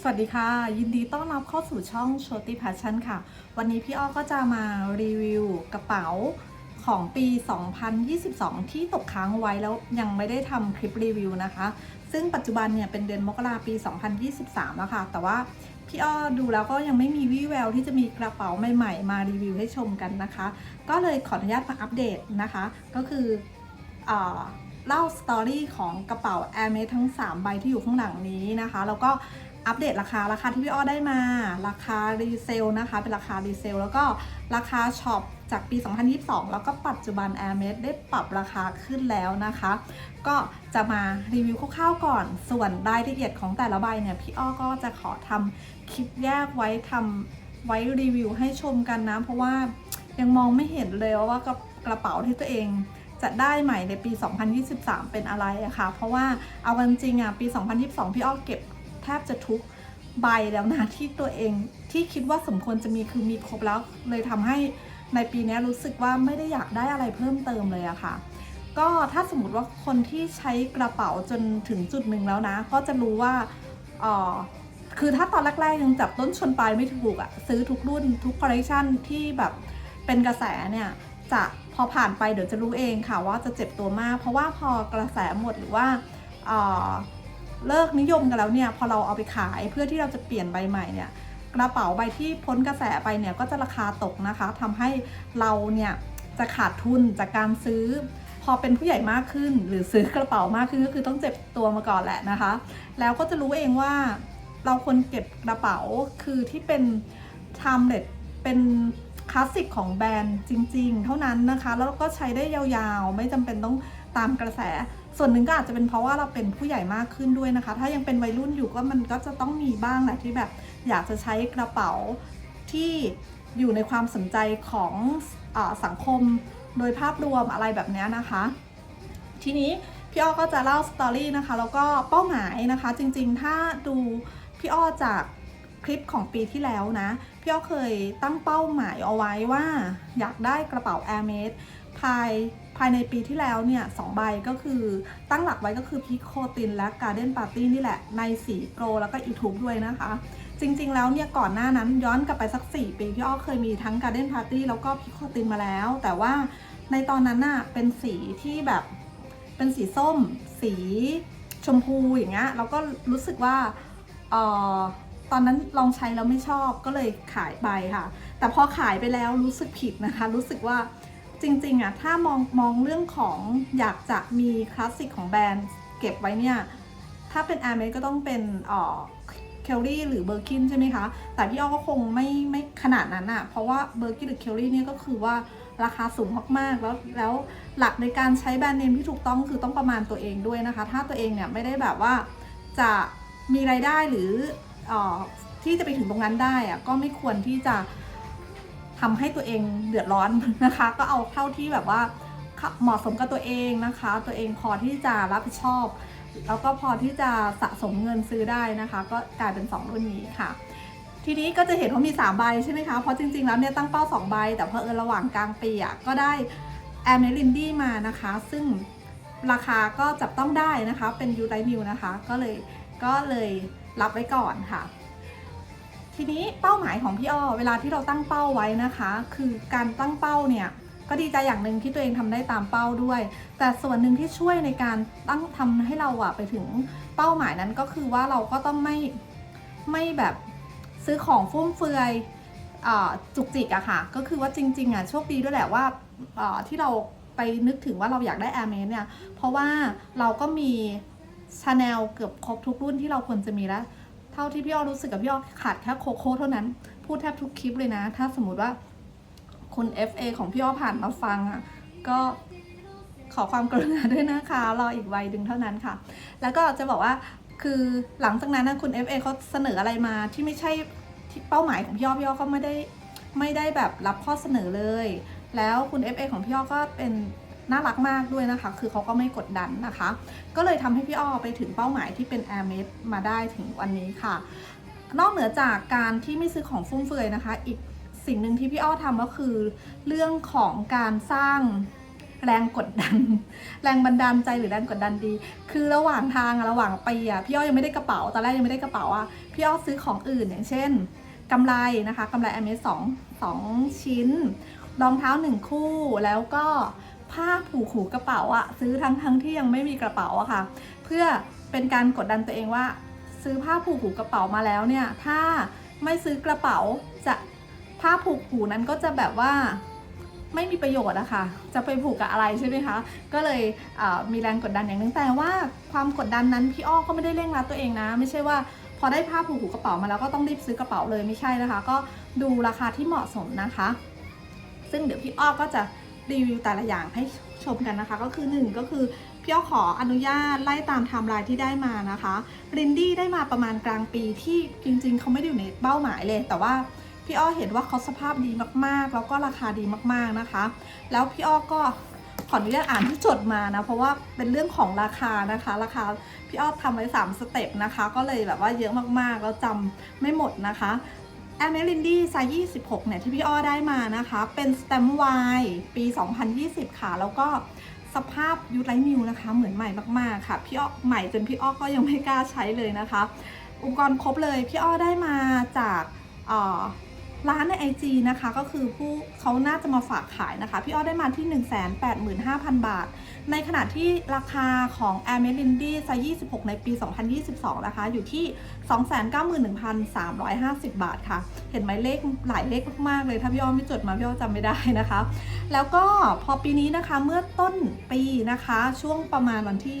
สวัสดีค่ะ ยินดีต้อนรับเข้าสู่ช่อง s h o t y Passion ค่ะ วันนี้พี่อ้อก็จะมารีวิวกระเป๋าของปี 2022 ที่ตกค้างไว้แล้วยังไม่ได้ทำคลิปรีวิวนะคะ ซึ่งปัจจุบันเนี่ยเป็นเดือนมกราปี 2023 แล้วค่ะ แต่ว่าพี่อ้อดูแล้วก็ยังไม่มีวี่แววที่จะมีกระเป๋าใหม่ ๆ มารีวิวให้ชมกันนะคะ ก็เลยขออนุญาตมาอัปเดตนะคะ ก็คืออเล่าสตอรี่ของกระเป๋า Air m a d ทั้ง 3 ใบที่อยู่ข้างหลังนี้นะคะ แล้วก็ อัปเดตราคาราคาที่พี่อ้อได้มา ราคารีเซลนะคะเป็นราคารีเซลแล้วก็ราคาช็อปจากปี 2022 แล้วก็ปัจจุบัน Air m a d ได้ปรับราคาขึ้นแล้วนะคะ ก็จะมารีวิวคร่าวๆก่อน ส่วนรายละเอียดของแต่ละใบเนี่ย พี่อ้อก็จะขอทำคลิปแยกไว้ทำไว้รีวิวให้ชมกันนะ เพราะว่ายังมองไม่เห็นเลยว่ากระกระเป๋าที่ตัวเองจะได้ใหม่ในปี 2023 เป็นอะไรอะคะเพราะว่าเอากันจริงอะปี 2022 พี่อ้อเก็บ ทบจะทุกใบแล้วนะที่ตัวเองที่คิดว่าสมควรจะมีคือมีครบแล้วเลยทำให้ในปีนี้รู้สึกว่าไม่ได้อยากได้อะไรเพิ่มเติมเลยอะค่ะ ก็ถ้าสมมติว่าคนที่ใช้กระเป๋าจนถึงจุดหนึ่งแล้วนะ ก็จะรู้ว่าเออคือถ้าตอนแรกๆยังจับต้นชนปลายไม่ถูกอะซื้อทุกรุ่นทุกคอลเลคชันที่แบบเป็นกระแสเนี่ยจะพอผ่านไปเดี๋ยวจะรู้เองค่ะว่าจะเจ็บตัวมาก เพราะว่าพอกระแสหมดหรือว่า เลิกนิยมกันแล้วเนี่ยพอเราเอาไปขายเพื่อที่เราจะเปลี่ยนใบใหม่เนี่ยกระเป๋าใบที่พ้นกระแสไปเนี่ยก็จะราคาตกนะคะทำให้เราเนี่ยจะขาดทุนจากการซื้อ พอเป็นผู้ใหญ่มากขึ้น หรือซื้อกระเป๋ามากขึ้นก็คือต้องเจ็บตัวมาก่อนแหละนะคะ แล้วก็จะรู้เองว่าเราควรเก็บกระเป๋าคือที่เป็น t i m e l e s s เป็นคลาสสิกของแบรนด์จริง ๆ เท่านั้นนะคะ แล้วก็ใช้ได้ยาวๆ ไม่จำเป็นต้องตามกระแส ส่วนหนึ่งก็อาจจะเป็นเพราะว่าเราเป็นผู้ใหญ่มากขึ้นด้วยนะคะ ถ้ายังเป็นวัยรุ่นอยู่ก็มันก็จะต้องมีบ้างแหละที่แบบอยากจะใช้กระเป๋าที่อยู่ในความสนใจของอสังคมโดยภาพรวมอะไรแบบนี้นะคะ ทีนี้พี่อ้อก็จะเล่าสตอรี่นะคะแล้วก็เป้าหมายนะคะ จริงๆ ถ้าดูพี่อ้อจากคลิปของปีที่แล้วนะ พี่อ้อเคยตั้งเป้าหมายเอาไว้ว่าอยากได้กระเป๋า Air m a d ภายภายในปีที่แล้วเนี่ยสองใบก็คือตั้งหลักไว้ก็คือพิโคตินและ Garden Party นี่แหละ ในสีโกลแล้วก็อีทูบด้วยนะคะ จริงๆแล้วเนี่ยก่อนหน้านั้นย้อนกลับไปสัก 4 ปีพี่อ้อเคยมีทั้ง Garden Party แล้วก็พิโคตินมาแล้ว แต่ว่าในตอนนั้นน่ะเป็นสีที่แบบเป็นสีส้ม สีชมพูอย่างเงี้ยเราก็รู้สึกว่าเออ ตอนนั้นลองใช้แล้วไม่ชอบก็เลยขายไปค่ะ แต่พอขายไปแล้วรู้สึกผิดนะคะ รู้สึกว่าจริงๆอะถ้ามองมองเรื่องของอยากจะมีคลาสสิกของแบรนด์เก็บไว้เนี่ย ถ้าเป็น a อ r m e d ก็ต้องเป็นอ่อเคลลี่หรือเบอร์กินใช่ไหมคะ แต่พี่อ้อก็คงไม่ไม่ขนาดนั้นอะเพราะว่าเบอร์กินหรือเคลลี่เนี่ยก็คือว่าราคาสูงมากๆ แล้วแล้วหลักในการใช้แบรนด์เนมที่ถูกต้องคือต้องประมาณตัวเองด้วยนะคะ ถ้าตัวเองเนี่ยไม่ได้แบบว่าจะมีรายได้หรือ ที่จะไปถึงตรงนั้นได้อะก็ไม่ควรที่จะทำให้ตัวเองเดือดร้อนนะคะ ก็เอาเท่าที่แบบว่าเหมาะสมกับตัวเองนะคะ ตัวเองพอที่จะรับผิดชอบ แล้วก็พอที่จะสะสมเงินซื้อได้นะคะ ก็กลายเป็น 2 รุ่นนี้ค่ะ ทีนี้ก็จะเห็นว่ามี 3 ใบใช่ไหมคะ เพราะจริงๆ แล้วเนี่ยตั้งเป้า 2 ใบ แต่เพอเออระหว่างกลางปีอะก็ได้แอมเมลินดี้มานะคะ ซึ่งราคาก็จับต้องได้นะคะเป็นยูไ i นิวนะคะ ก็เลยก็เลย รับไว้ก่อนค่ะ ทีนี้เป้าหมายของพี่อ้อเวลาที่เราตั้งเป้าไว้นะคะ คือการตั้งเป้าเนี่ยก็ดีใจอย่างหนึ่งที่ตัวเองทำได้ตามเป้าด้วย แต่ส่วนหนึ่งที่ช่วยในการตั้งทำให้เราอะไปถึงเป้าหมายนั้นก็คือว่าเราก็ต้องไม่ไม่แบบซื้อของฟุ่มเฟือยอจุกจิกอะค่ะ ก็คือว่าจริงๆอะโชคดีด้วยแหละว่าที่เราไปนึกถึงว่าเราอยากได้ Air m a เนี่ย เพราะว่าเราก็มี ชาแนลเกือบครบทุกรุ่นที่เราควรจะมีแล้ว เท่าที่พี่อ้อรู้สึกกับพี่อ้อขาดแค่โคโค่เท่านั้น พูดแทบทุกคลิปเลยนะ ถ้าสมมุติว่าคุณ FA ของพี่อ้อผ่านมาฟังอะก็ขอความกรุณาด้วยนะคะรออีกวัยดึงเท่านั้นค่ะ แล้วก็จะบอกว่าคือหลังจากนั้นนะคุณ FA เขาเสนออะไรมาที่ไม่ใช่เป้าหมายของพี่อ้อพี่อ้อก็ไม่ได้ไม่ได้แบบรับข้อเสนอเลย แล้วคุณ FA ของพี่อ้อก็เป็น น่ารักมากด้วยนะคะ คือเขาก็ไม่กดดันนะคะ ก็เลยทำให้พี่อ้อไปถึงเป้าหมายที่เป็น Air m a d มาได้ถึงวันนี้ค่ะ นอกเหนือจากการที่ไม่ซื้อของฟุ่มเฟือยนะคะ อีกสิ่งหนึ่งที่พี่อ้อทำก็คือ เรื่องของการสร้างแรงกดดัน แรงบันดาลใจหรือแรงกดดันดี คือระหว่างทางระหว่างปีอะพี่อ้อยังไม่ได้กระเป๋าตอนแรกยังไม่ได้กระเป๋าอะพี่อ้อซื้อของอื่นอย่างเช่นกำไรนะคะกำไรแอมเมสองสองชิ้นรองเท้าหนึ่งคู่แล้วก็ ผ้าผูกหูกระเป๋าอะซื้อทั้งทั้งที่ยังไม่มีกระเป๋าอะค่ะ เพื่อเป็นการกดดันตัวเองว่า ซื้อผ้าผูกหูกระเป๋ามาแล้วเนี่ย ถ้าไม่ซื้อกระเป๋าจะผ้าผูกหูนั้นก็จะแบบว่าไม่มีประโยชน์อะค่ะ จะไปผูกกับอะไรใช่ไหมคะ ก็เลยมีแรงกดดันอย่างนึงแต่ว่าความกดดันนั้นพี่อ้อก็ไม่ได้เร่งรัดตัวเองนะ ไม่ใช่ว่าพอได้ผ้าผูกหูกระเป๋ามาแล้วก็ต้องรีบซื้อกระเป๋าเลยไม่ใช่นะคะ ก็ดูราคาที่เหมาะสมนะคะ ซึ่งเดี๋ยวพี่อ้อก็จะ รีวิวแต่ละอย่างให้ชมกันนะคะ ก็คือหนึ่งก็คือพี่อ้อขออนุญาตไล่ตามไทม์ไลน์ที่ได้มานะคะรินดี้ได้มาประมาณกลางปีที่จริงๆ เขาไม่ได้อยู่ในเป้าหมายเลย แต่ว่าพี่อ้อเห็นว่าเขาสภาพดีมากๆ แล้วก็ราคาดีมากๆนะคะ แล้วพี่อ้อก็ขออนุญาตอ่านที่จดมานะ เพราะว่าเป็นเรื่องของราคานะคะ ราคาพี่อ้อทำไว้3สเต็ปนะคะ ก็เลยแบบว่าเยอะมากๆ แล้วจำไม่หมดนะคะ แอมเมลินดี้ไซส์26 เนี่ย ที่พี่อ้อได้มานะคะ เป็นส t ตมไวปี 2020 ค่ะ แล้วก็สภาพยูทไลท์นิวนะคะ เหมือนใหม่มากๆค่ะ พี่อ้อใหม่จนพี่อ้อก็ยังไม่กล้าใช้เลยนะคะ อุปกรณ์ครบเลย พี่อ้อได้มาจากร้านใน IG นะคะ ก็คือผู้เขาน่าจะมาฝากขายนะคะ พี่อ้อได้มาที่ 185,000 บาท ในขณะที่ราคาของ a i r m e l i n d y ไซส์26 ในปี 2022 นะคะ อยู่ที่ 291,350 บาทค่ะ เห็นไหมเลขหลายเลขมากๆ เลย ถ้าพี่อ้อมไม่จดมาพี่อ้อจำไม่ได้นะคะ แล้วก็พอปีนี้นะคะเมื่อต้นปีนะคะ ช่วงประมาณวันที่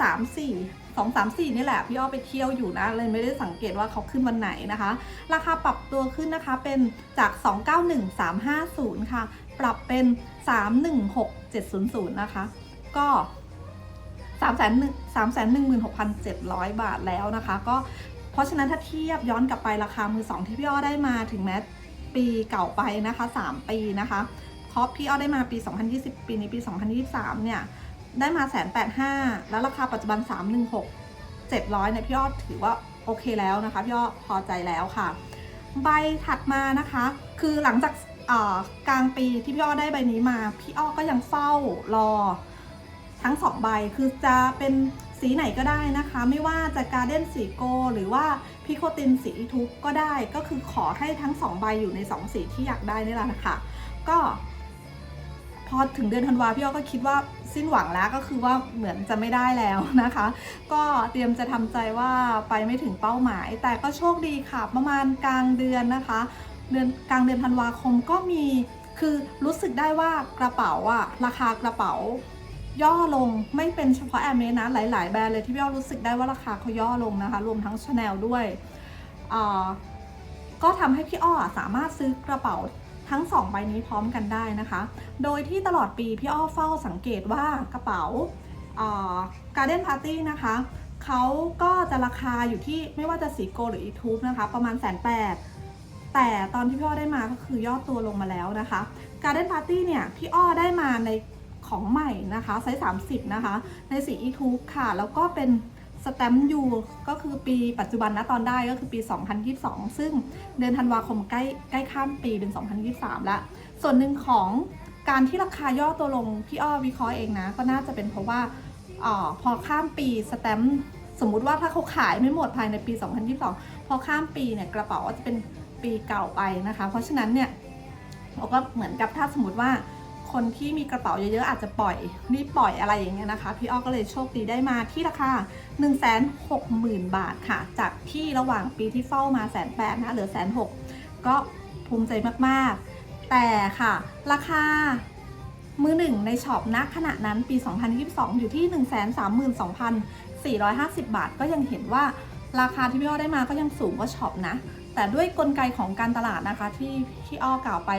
3 4 2 3 4นี่แหละพี่อ้อไปเที่ยวอยู่นะเลยไม่ได้สังเกตว่าเขาขึ้นวันไหนนะคะ ราคาปรับตัวขึ้นนะคะเป็นจาก 291,350 ค่ะ ปรับเป็น 316,700 นะคะ ก็3 1 3 1 6 7 0 0 บาทแล้วนะคะ ก็เพราะฉะนั้นถ้าเทียบย้อนกลับไปราคามือสองที่พี่อ้อได้มาถึงแม้ปีเก่าไปนะคะ 3 ปีนะคะเพราะพี่อ้อได้มาปี 2020 ปีนี้ปี 2023 เนี่ย ได้มาแสนแปดห้าแล้วราคาปัจจุบัน 316 700เนี่ยพี่อ้อถือว่าโอเคแล้วนะคะพี่อ้อพอใจแล้วค่ะ ใบถัดมานะคะ คือหลังจากกลางปีที่พี่อ้อได้ใบนี้มา พี่อ้อก็ยังเฝ้ารอ ทั้งสองใบคือจะเป็นสีไหนก็ได้นะคะ ไม่ว่าจะการเด้นสีโก หรือว่าพิโคตินสีทุกก็ได้ก็คือขอให้ทั้งสองใบอยู่ในสองสีที่อยากได้นี่แหละนะคะก็ พอถึงเดือนธันวาพี่อ้อก็คิดว่าสิ้นหวังแล้วก็คือว่าเหมือนจะไม่ได้แล้วนะคะ ก็เตรียมจะทำใจว่าไปไม่ถึงเป้าหมาย แต่ก็โชคดีค่ะประมาณกลางเดือนนะคะ เดือนกลางเดือนธันวาคมก็มีคือรู้สึกได้ว่ากระเป๋าอะราคากระเป๋า ย่อลงไม่เป็นเฉพาะแอมเมนะหลาย ๆ แบรนด์เลยที่พี่อ้อรู้สึกได้ว่าราคาเขาย่อลงนะคะ รวมทั้งชาแนลด้วย ก็ทำให้พี่อ้อสามารถซื้อกระเป๋าทั้ง 2 ใบนี้พร้อมกันได้นะคะ โดยที่ตลอดปีพี่อ้อเฝ้าสังเกตว่ากระเป๋าการ์เด้นพาร์ตี้นะคะเขาก็จะราคาอยู่ที่ไม่ว่าจะสีโกหรืออีทูบนะคะ ประมาณแสนแปดแต่ตอนที่พี่อ้อได้มาก็คือย่อตัวลงมาแล้วนะคะ Garden Party เนี่ยพี่อ้อได้มาใน ของใหม่นะคะไซส์30 นะคะ ในสี e t u b e ค่ะ แล้วก็เป็นสแตมป์ยูก็คือปีปัจจุบันนะตอนได้ก็คือปี 2022 ซึ่งเดือนธันวาคมใกล้ใกล้ข้ามปีเดือน2023 แล้ว ส่วนหนึ่งของการที่ราคาย่อตัวลงพี่อ้อวิเคราะห์เองนะ ก็น่าจะเป็นเพราะว่าอาพอข้ามปีสแตมป์สมมุติว่าถ้าเขาขายไม่หมดภายในปี 2022 พอข้ามปีเนี่ยกระเป๋าก็จะเป็นปีเก่าไปนะคะ เพราะฉะนั้นเนี่ยเราก็เหมือนกับถ้าสมมติว่า คนที่มีกระเป๋าเยอะๆ อาจจะปล่อยรีบปล่อยอะไรอย่างเงี้ยนะคะ พี่อ้อก็เลยโชคดีได้มาที่ราคา 1 6 0 0 0 0 บาทค่ะ จากที่ระหว่างปีที่เฝ้ามาแสนแปดนะเหลือแสนหกก็ภูมิใจมากๆ แต่ค่ะ ราคามือหนึ่งในช็อปณขณะนั้นปี 2022 อยู่ที่ 132,450 บาท ก็ยังเห็นว่าราคาที่พี่อ้อได้มาก็ยังสูงกว่าช็อปนะ แต่ด้วยกลไกของการตลาดนะคะที่ที่อ้อกล่าวไป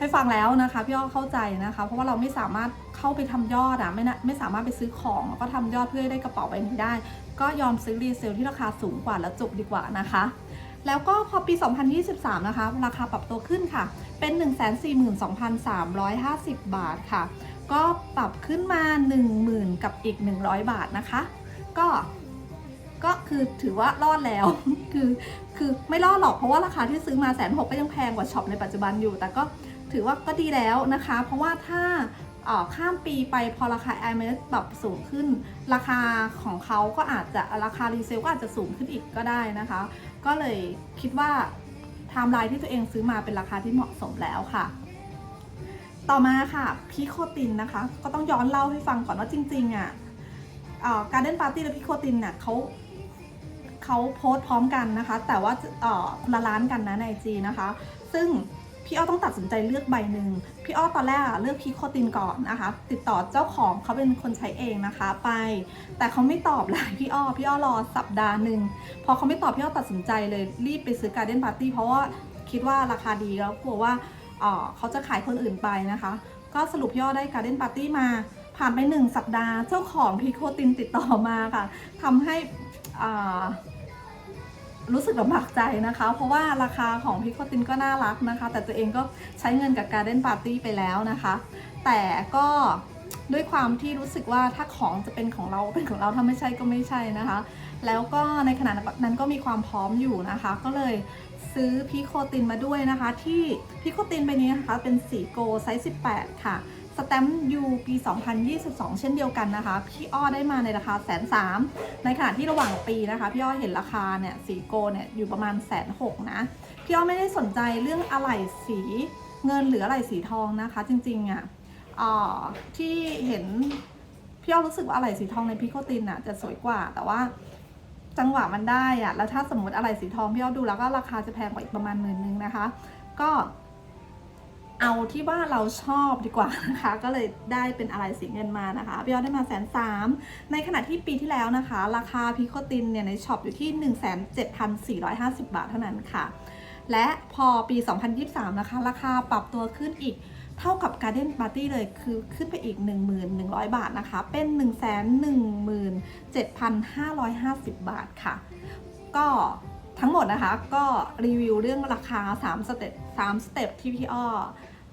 ให้ฟังแล้วนะคะพี่อ้อเข้าใจนะคะ เพราะว่าเราไม่สามารถเข้าไปทำยอดอะไม่นะไม่สามารถไปซื้อของแล้วก็ทำยอดเพื่อให้ได้กระเป๋าใบนี้ได้ ก็ยอมซื้อรีเซลที่ราคาสูงกว่าแล้วจบดีกว่านะคะ แล้วก็พอปี 2023 นะคะ ราคาปรับตัวขึ้นค่ะ เป็น 142,350 บาทค่ะ ก็ปรับขึ้นมา 10,000 กับอีก 100 บาทนะคะ ก็ก็คือถือว่ารอดแล้ว คือ คือไม่รอดหรอกเพราะว่าราคาที่ซื้อมาแสนหกก็ยังแพงกว่าช็อปในปัจจุบันอยู่ แต่ก็ ถือว่าก็ดีแล้วนะคะ เพราะว่าถ้าข้ามปีไปพอราคา Air m a x แบบสูงขึ้น ราคาของเขาก็อาจจะราคารีเซลก็อาจจะสูงขึ้นอีกก็ได้นะคะ ก็เลยคิดว่าไทม์ไลน์ที่ตัวเองซื้อมาเป็นราคาที่เหมาะสมแล้วค่ะ ต่อมาค่ะพิโคตินนะคะ ก็ต้องย้อนเล่าให้ฟังก่อนว่าจริงๆอะการเด้นปาร์ตี้และพิโคตินน่ะเขาเขาโพสต์พร้อมกันนะคะ แต่ว่าคนละร้านกันนะในจีนะคะ ซึ่ง พี่อ้อต้องตัดสินใจเลือกใบหนึ่งพี่อ้อตอนแรกเลือกพิโคตินก่อนนะคะ ติดต่อเจ้าของเขาเป็นคนใช้เองนะคะไป แต่เขาไม่ตอบไลน์พี่อ้อพี่อ้อรอสัปดาห์หนึ่งพอเขาไม่ตอบพี่อ้อตัดสินใจเลยรีบไปซื้อการเด้นปาร์ตี้เพราะว่าคิดว่าราคาดีแล้วกลัวว่าเอ่อเขาจะขายคนอื่นไปนะคะ ก็สรุปย่อได้การ์เด้นปาร์ตี้มา ผ่านไป 1 สัปดาห์เจ้าของพีโคตินติดต่อมาค่ะทำให้อ่า รู้สึกลำบากใจนะคะ เพราะว่าราคาของพีโคตินก็น่ารักนะคะ แต่ตัวเองก็ใช้เงินกับการ์เด้นปาร์ตี้ไปแล้วนะคะ แต่ก็ด้วยความที่รู้สึกว่าถ้าของจะเป็นของเราเป็นของเราถ้าไม่ใช่ก็ไม่ใช่นะคะ แล้วก็ในขณะนั้นก็มีความพร้อมอยู่นะคะ ก็เลยซื้อพีโคตินมาด้วยนะคะ ที่พีโคตินใบนี้นะคะเป็นสีโกไซส์ 18 ค่ะ แตมป์ยูปี 2022 เช่นเดียวกันนะคะ พี่อ้อได้มาในราคาแสนสามในขณะที่ระหว่างปีนะคะ พี่อ้อเห็นราคาเนี่ยสีโกเนี่ยอยู่ประมาณแสนหกนะ พี่อ้อไม่ได้สนใจเรื่องอะไหล่สีเงินหรืออะไหล่สีทองนะคะ จริงๆอะอ่อที่เห็นพี่อ้อรู้สึกว่าอะไหล่สีทองในพิโคตินอะจะสวยกว่า แต่ว่าจังหวะมันได้อะแล้วถ้าสมมติอะไหล่สีทองพี่อ้อดูแล้วก็ราคาจะแพงกว่าอีกประมาณหมื่นนึงนะคะ ก็ เอาที่ว่าเราชอบดีกว่านะคะ ก็เลยได้เป็นอะไรสีเงินมานะคะพี่อ้อได้มาแสนสามในขณะที่ปีที่แล้วนะคะ ราคาพิโคตินเนี่ยในช็อปอยู่ที่ 17,450 บาทเท่านั้นค่ะ และพอปี 2023 นะคะ ราคาปรับตัวขึ้นอีกเท่ากับ Garden Party เลยคือขึ้นไปอีก 1,100 บาทนะคะ เป็น 117,550 บาทค่ะ ก็ทั้งหมดนะคะก็รีวิวเรื่องราคา 3 สเต็ป 3สเต็ปที่พี่อ้อ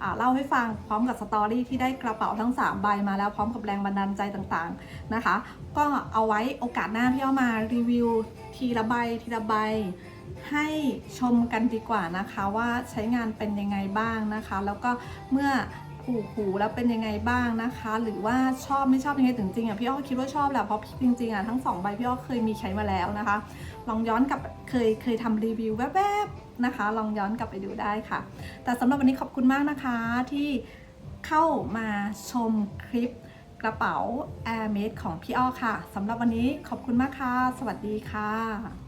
อเล่าให้ฟังพร้อมกับสตอรี่ที่ได้กระเป๋าทั้ง 3 ใบมาแล้วพร้อมกับแรงบันดาลใจต่างๆนะคะ ก็เอาไว้โอกาสหน้าพี่อ้อมารีวิวทีละใบทีละใบให้ชมกันดีกว่านะคะว่าใช้งานเป็นยังไงบ้างนะคะ แล้วก็เมื่อ ผูกหูแล้วเป็นยังไงบ้างนะคะ หรือว่าชอบไม่ชอบยังไงถึงจริงๆอะพี่อ้อคิดว่าชอบแหละเพราะจริงๆอะทั้งสองใบพี่อ้อเคยมีใช้มาแล้วนะคะ ลองย้อนกลับเคยเคยทำรีวิวแวบๆนะคะ ลองย้อนกลับไปดูได้ค่ะ แต่สำหรับวันนี้ขอบคุณมากนะคะที่เข้ามาชมคลิปกระเป๋า Air m a d e ของพี่อ้อค่ะสำหรับวันนี้ขอบคุณมากค่ะ สวัสดีค่ะ